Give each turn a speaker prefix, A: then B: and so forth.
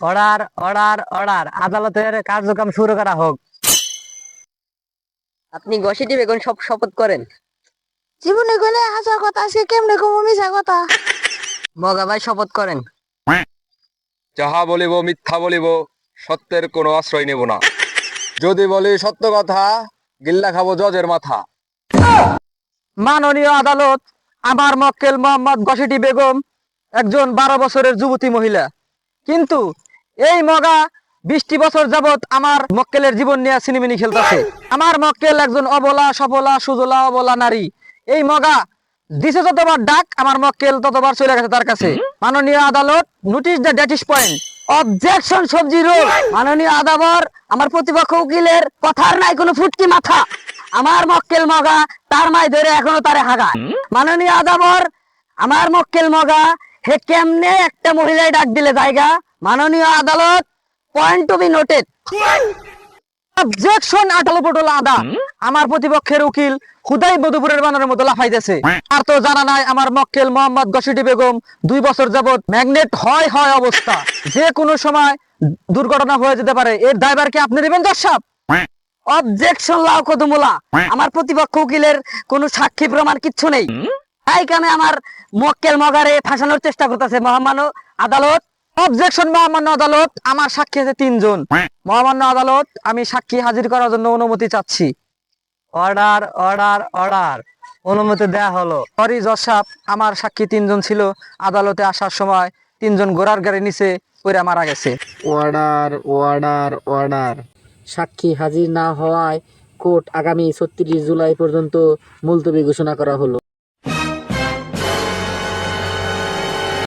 A: Order order order. আদালতের কার্যক্রম শুরু করা হোক। আপনি গসিটি বেগুন সব শপথ করেন।
B: জীবনে গেলে হাসা কথা আজকে কেমনে কমো মিশা কথা?
A: মগা ভাই শপথ করেন।
C: যাহা বলিব মিথ্যা বলিব সত্যের কোনো আশ্রয় নেব না। যদি বলি সত্য কথা গিল্লা খাব জজের মাথা।
A: মাননীয় আদালত আমার মক্কেল মোহাম্মদ গসিটি বেগম একজন বারো বছরের যুবতী মহিলা। কিন্তু এই মগা বিশটি বছর যাবত আমার মক্কেলের জীবন নিয়ে সিনেমিনি খেলতেছে। আমার মক্কেল একজন অবলা সফলা সুজলা অবলা নারী। এই মগা দিছে যতবার ডাক আমার মক্কেল ততবার চলে গেছে তার কাছে। মাননীয় আদালত notice the deities point objection সবজি রোল। মাননীয় আদাবর আমার প্রতিপক্ষ উকিলের কথার নাই কোনো ফুটকি মাথা। আমার মক্কেল মগা তার মাই ধরে এখনও তারে হাগা মাননীয় আদাবর আমার মক্কেল মগা হে কেমনে একটা মহিলায় ডাক দিলে জায়গা? মাননীয় আদালত point to be noted objection আঠালো পটল আদা। আমার প্রতিপক্ষের উকিল খুদাই মধুপুরের বানরের মতো লাফাইতেছে। আর তো জানা নাই আমার মক্কেল মোহাম্মদ গসিটি বেগম দুই বছর যাবত ম্যাগনেট হয় হয় অবস্থা। যে কোনো সময় দুর্ঘটনা হয়ে যেতে পারে। এর দায়ভার কি আপনি নেবেন দর্শক? অবজেকশন লাও কদমুলা। আমার প্রতিপক্ষ উকিলের কোনো সাক্ষী প্রমাণ কিচ্ছু নেই। তাই কামে আমার মক্কেল মগারে ফাঁসানোর চেষ্টা করতেছে মহামান্য আদালত। অবজেকশন মহামান্য আদালত। আমার সাক্ষী আছে তিনজন। মহামান্য আদালত আমি সাক্ষী হাজির করার জন্য অনুমতি চাচ্ছি। অর্ডার অর্ডার অর্ডার অনুমতি দেয়া হলো। সরি জজ সাহেব, আমার সাক্ষী তিনজন ছিল। আদালতে আসার সময় তিনজন গোড়ার গাড়ি নিচে পড়ে মারা গেছে।
D: অর্ডার অর্ডার অর্ডার সাক্ষী হাজির না হওয়ায় কোর্ট আগামী ছত্রিশ জুলাই পর্যন্ত মুলতবি ঘোষণা করা হলো।